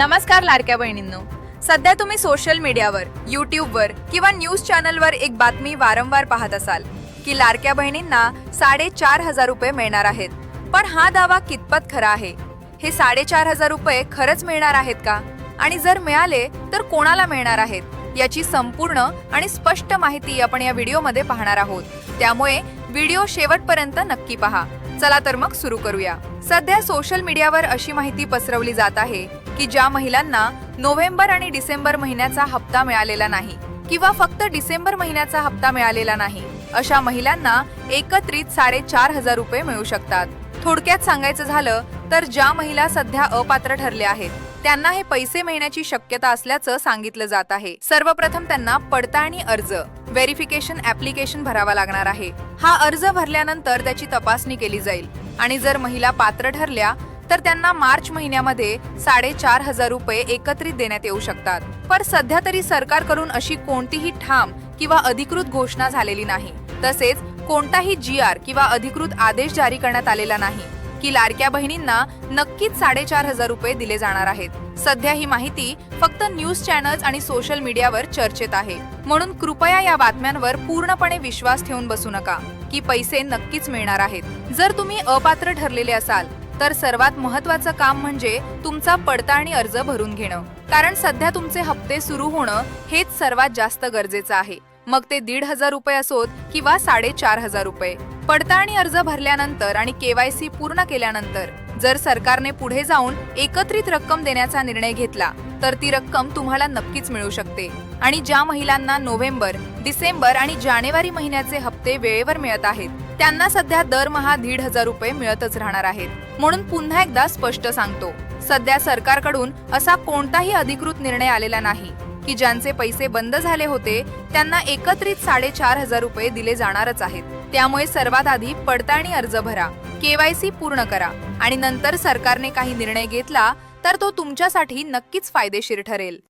नमस्कार लाडक्या बहिणींनो. सध्या तुम्ही सोशल मीडियावर यूट्यूबवर किंवा न्यूज चॅनलवर एक बातमी वारंवार पाहत असाल की लाडक्या बहिणींना साडेचार हजार रुपये मिळणार आहेत. पण हा दावा कितपत खरा आहे? हे साडेचार हजार रुपये खरंच मिळणार आहेत का? आणि जर मिळाले तर कोणाला मिळणार आहेत? याची संपूर्ण आणि स्पष्ट माहिती आपण या व्हिडिओमध्ये पाहणार आहोत. त्यामुळे व्हिडिओ शेवटपर्यंत नक्की पहा. चला तर मग सुरू करूया. सध्या सोशल मीडियावर अशी माहिती पसरवली जात आहे की ज्या महिलांना नोव्हेंबर आणि डिसेंबर महिन्याचा हप्ता मिळालेला नाही किंवा फक्त डिसेंबर महिन्याचा हप्ता मिळालेला नाही अशा महिलांना एकत्रित साडेचार हजार रुपये मिळू शकतात. थोडक्यात सांगायचं झालं तर ज्या महिला सध्या अपात्र ठरल्या आहेत त्यांना हे पैसे मिळण्याची शक्यता असल्याचं सांगितलं जात आहे. सर्वप्रथम त्यांना पडताळणी अर्ज व्हेरिफिकेशन ऍप्लिकेशन भरावा लागणार आहे. हा अर्ज भरल्यानंतर त्याची तपासणी केली जाईल. आणि जर महिला पात्र ठरल्या तर त्यांना मार्च महिन्यामध्ये साडेचार हजार रुपये एकत्रित देण्यात येऊ शकतात. पण सध्या तरी सरकारकडून अशी कोणतीही ठाम किंवा अधिकृत घोषणा झालेली नाही. तसेच कोणताही जी आर किंवा अधिकृत आदेश जारी करण्यात आलेला नाही की लाडक्या बहिणींना नक्कीच साडेचार हजार रुपये दिले जाणार आहेत. सध्या ही माहिती फक्त न्यूज चॅनल्स आणि सोशल मीडियावर चर्चेत आहे. म्हणून कृपया या बातम्यांवर पूर्णपणे विश्वास ठेवून बसू नका की पैसे नक्कीच मिळणार आहेत. जर तुम्ही अपात्र ठरलेले असाल तर सर्वात महत्वाचं काम म्हणजे तुमचा पडताळणी अर्ज भरून घेणं. कारण सध्या तुमचे हप्ते सुरू होणं हेच सर्वात जास्त गरजेचं आहे. मग ते दीड हजार रुपये असोत किंवा साडेचार हजार रुपये. पडताळणी अर्ज भरल्यानंतर आणि केवायसी पूर्ण केल्यानंतर जर सरकारने पुढे जाऊन एकत्रित रक्कम देण्याचा निर्णय घेतला तर ती रक्कम तुम्हाला नक्कीच मिळू शकते. आणि ज्या महिलांना नोव्हेंबर डिसेंबर आणि जानेवारी महिन्याचे हप्ते वेळेवर मिळत आहेत त्यांना सध्या दरमहा दीड हजार रुपये मिळतच राहणार आहेत. म्हणून पुन्हा एकदा स्पष्ट सांगतो सध्या सरकारकडून असा कोणताही अधिकृत निर्णय आलेला नाही की ज्यांचे पैसे बंद झाले होते त्यांना एकत्रित साडेचार हजार रुपये दिले जाणारच आहेत. त्यामुळे सर्वात आधी पडताळणी अर्ज भरा केवायसी पूर्ण करा आणि नंतर सरकारने काही निर्णय घेतला तर तो तुमच्यासाठी नक्कीच फायदेशीर ठरेल.